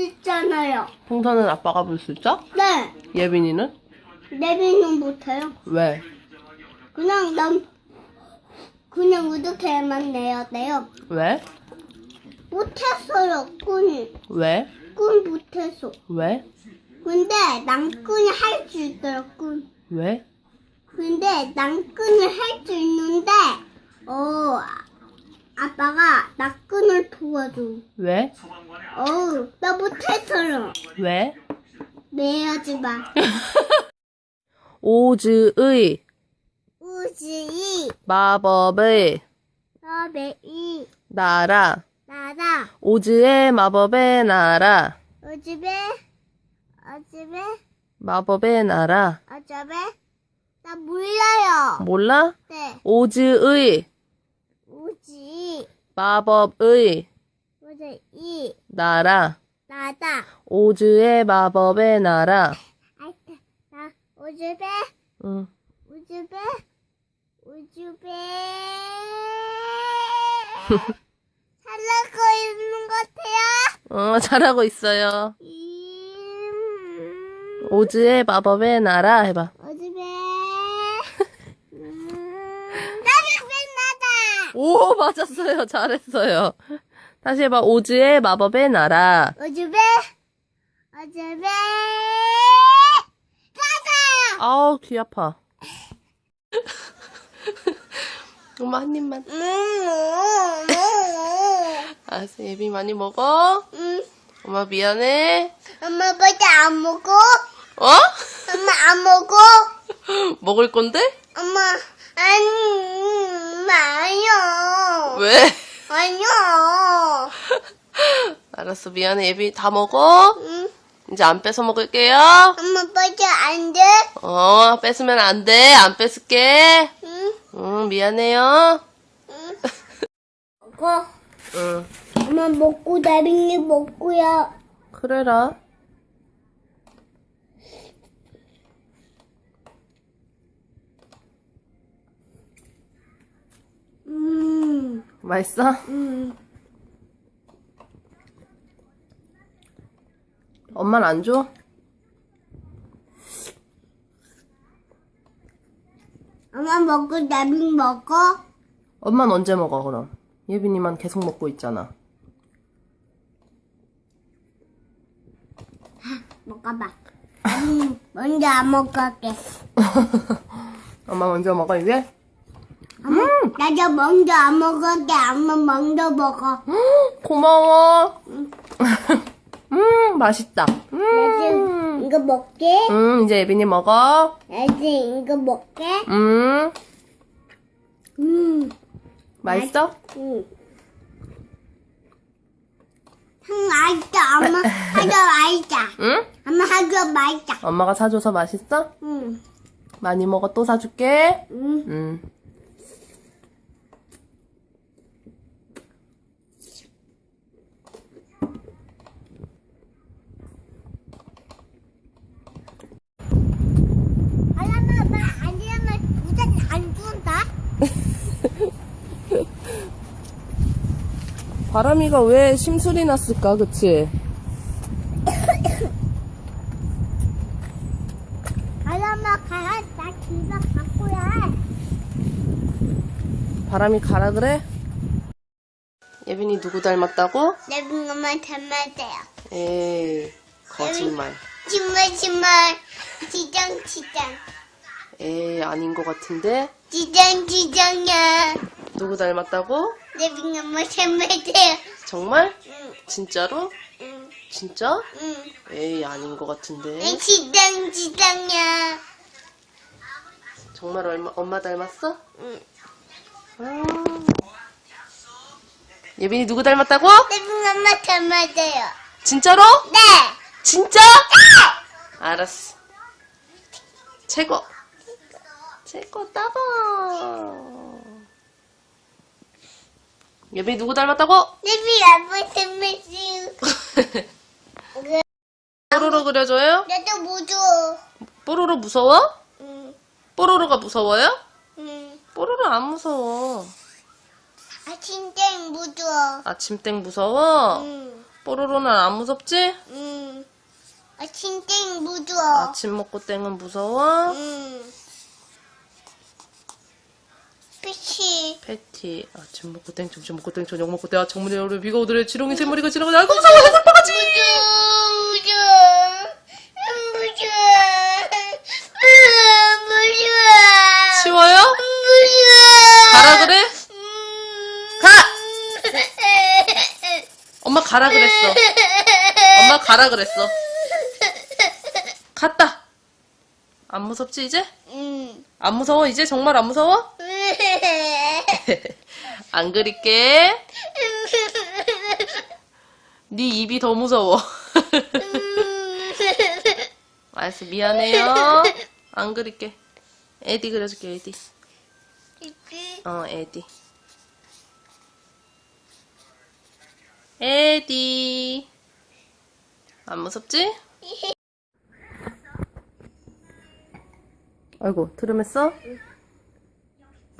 수 있잖아요. 풍선은 아빠가 불 수 있어? 네. 예빈이는? 내비는 못해요. 왜? 그냥 난 그냥 이렇게만 내야 돼요. 왜? 못했어요. 꾼. 왜? 꾼 못했어. 왜? 근데 난 꾼이 할 수 있어요. 꾼. 왜? 근데 난 끈을 할수 있는데 어 아- 아빠가 나 끈을 도와줘. 왜? 어우 나 못했어요. 왜? 내야지 마. 오즈의 우지이 마법의 너베이 나라 나라 오즈의 마법의 나라 어집에 어집에 마법의 나라 어집에 나 몰라요. 몰라? 네 오즈의 우지. 마법의 우지이 나라. 나다. 오즈의 마법의 나라. 아이다 나 우집에 응. 우즈베 우즈베 잘하고 있는 것 같아요. 어, 잘하고 있어요. 음, 오즈의 마법의 나라. 해봐 우즈베 음, 나는 빛나다. 오 맞았어요. 잘했어요. 다시 해봐. 오즈의 마법의 나라. 우즈베 우즈베. 가자. 아우 귀 아파. 엄마 한 입만. 음, 알았어 예비 많이 먹어? 음, 엄마 미안해. 엄마 벌써 안 먹어? 어? 엄마 안 먹어? 먹을 건데? 엄마 안 아니요. 왜? 아니요. 알았어 미안해 예비 다 먹어 응. 이제 안 뺏어 먹을게요 엄마 벌써 안 돼? 어 뺏으면 안 돼 안 뺏을게 응. 응 미안해요 응. 먹어. 응 엄마 먹고 나린이 먹고요. 그래라 음. 맛있어? 음. 엄마는 안 줘? 엄마 먹고 나린 먹어? 엄마는 언제 먹어 그럼? 예빈이만 계속 먹고 있잖아 먹어봐. 음, 먼저 안 먹을게. 엄마 먼저 먹어 이제? 엄마, 나도 먼저 안 먹을게. 엄마 먼저 먹어. 고마워 음 맛있다 음. 나도 이거 먹게. 음 이제 예빈이 먹어 나도 이거 먹게. 음 음. 맛있어? 응. 응, 맛있다. 엄마 하도 맛있다. 응? 엄마 하도 맛있다. 엄마가 사줘서 맛있어? 응. 많이 먹어 또 사줄게 응. 음. 알람아, 엄마 아니면 우산 안 준다? 바람이가 왜 심술이 났을까 그치? 알람아, 가야 나 집에 갖고야. 바람이 가라 그래? 예빈이 누구 닮았다고? 내 빙어만 닮았대요. 에이 거짓말 정말 정말 지장 지장 에이 아닌 것 같은데 지장 지장이야. 누구 닮았다고? 내 빙어만 닮았대요. 정말? 응, 진짜로? 응, 진짜? 응. 에이 아닌 것 같은데 내 지장 지장이야. 정말 얼마, 엄마 닮았어? 응. 음. 예빈이 누구 닮았다고? 내 빙어만 닮았대요. 진짜로? 네. 진짜? 알았어 최고 최고 따봉 예빈이 누구 닮았다고? 내 빙어만 닮았어요. 뽀로로 그려줘요? 나도 무서워. 뽀로로 무서워? 응, 뽀로로가 무서워요? 응. 뽀로로 안 무서워 아 진짜 무서워. 아침땡 무서워? 응. 뽀로로는 안 무섭지? 음. 아, 진짜 무서워. 아침 먹고 땡은 무서워? 음. 피치. 패티 아침 먹고 땡 점심 먹고 땡 저녁 먹고 땡 창문에 열려 비가 오더래 지렁이 세 마리가 지나가자 아이고 무서워. 무서워. 치워요? 무서워. 가라 그래? 음. 가! 엄마 가라 그랬어 엄마 가라 그랬어 갔다 안 무섭지 이제? 음. 안 무서워 이제 정말 안 무서워? 안 그릴게. 네 입이 더 무서워. 알았어 미안해요. 안 그릴게. 에디 그려줄게 에디. 어 에디. 에디. 안 무섭지? 아이고 트름했어?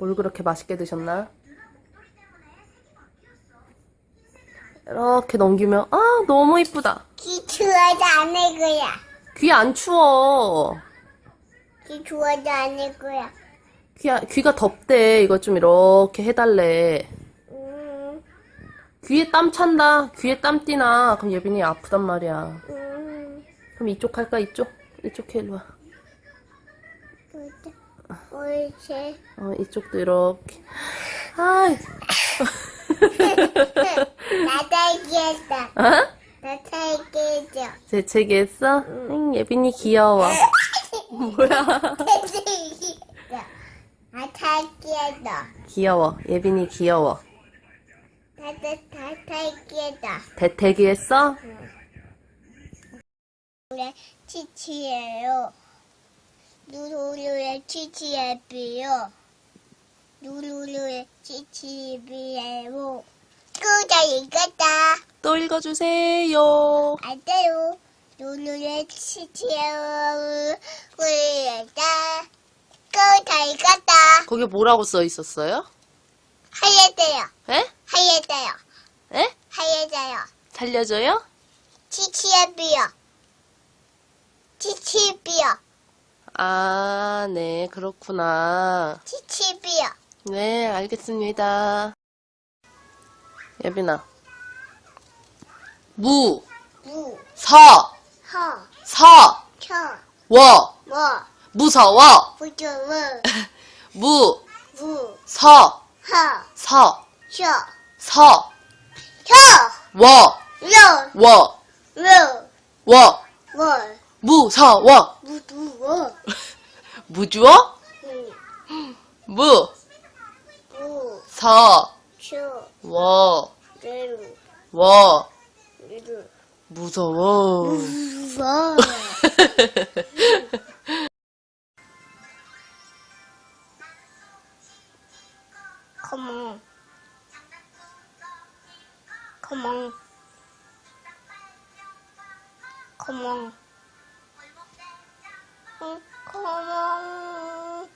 뭘 그렇게 맛있게 드셨나? 이렇게 넘기면 아 너무 이쁘다 귀 좋아도 안할 거야. 귀 안 추워 귀 좋아도 안할 거야. 귀, 귀가 덥대 이거 좀 이렇게 해달래 음. 귀에 땀 찬다 귀에 땀 띠나 그럼 예빈이 아프단 말이야 음. 그럼 이쪽 할까 이쪽? 이쪽 해 일로 와 옳지. 어, 이쪽도 이렇게 아이 나 딸기했어. 어? 나 딸기했어. 재채기 했어? 응, 예빈이 귀여워 뭐야 나 딸기했어. 귀여워 예빈이 귀여워 나도 다 딸기했어. 대태기 했어? 우리 치치예요. 누루루의 치치예비요. 누루루의 치치예비예요. 꾸자 이겼다. 또 읽어주세요 안 돼요. 누루루의 치치예요. 우리다. 꾸자 이겼다. 거기 뭐라고 써 있었어요? 하얘돼요. 에? 하얘돼요. 에? 하얘돼요. 살려줘요? 치치예비요. 치치비요. 아, 네, 그렇구나. 치치비요. 네, 알겠습니다. 예빈아. 무, 무, 서, 허, 서, 켜, 워, 뭐, 무서워. 부주무, 무, 무, 서, 허, 서, 셔, 서, 혀, 워, 려, 워, 루, 워, 월, 무서워. 무두워, 무주어? 응, 무, 무, 서, 초, 워, 르, 무서워. 무서. Come on. Come on. Come on. 고마워.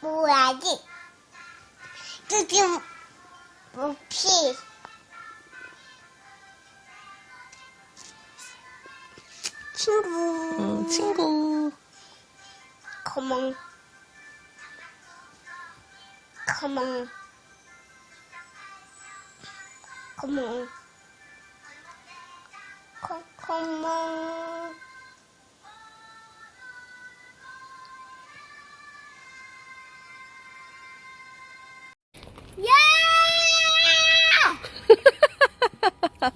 뭐야지? 지금 무피. 친구. 응, 친구. 가멍 가멍 가멍 On. 야!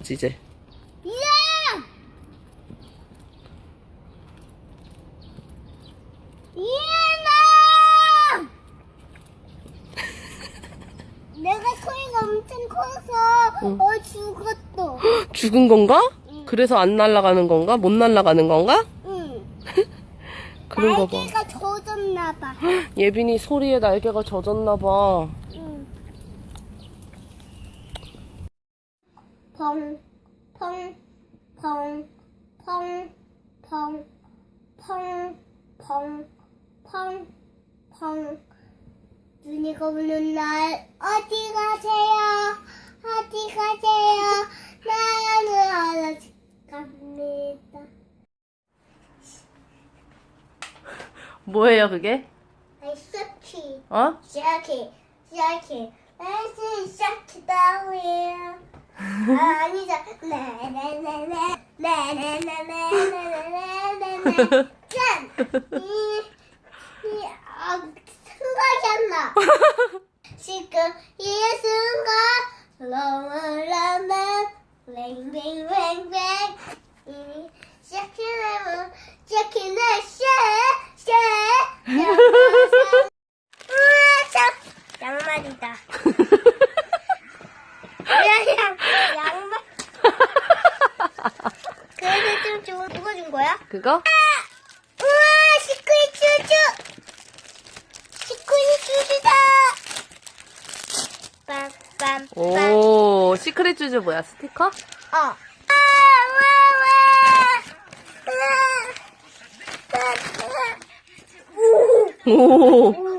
이제. 내가 소리가 엄청 커서 응. 어 죽었어. 죽은 건가? 응. 그래서 안 날아가는 건가? 못 날아가는 건가? 응. 그런가 봐. 날개가 젖었나 봐. 예빈이 소리에 날개가 젖었나 봐. 응. 펑, 펑, 펑, 펑, 펑, 펑, 펑, 펑, 펑. 눈이 오는 날 어디 가세요? 어디 가세요. 나는 아직 갑니다. 뭐예요, 그게? 아이스키. 어? 샤키, 샤키. 나이스 샤키 다우예요. 아, 아니죠. 네네네네. 네네네네네네네네. 짠! 이, 이, 아, 생각이 안 나. 지금 이 순간 러물러물 뱅뱅뱅뱅 샤키네 샤샤 우와 참 양말이다 양 양말 그래도 좀 좋은 누가 준 거야? 그거? 우와 시크릿 슈즈 시크릿 슈즈다 빰빰빰 오, 시크릿 주즈 뭐야, 스티커? 어. 哦。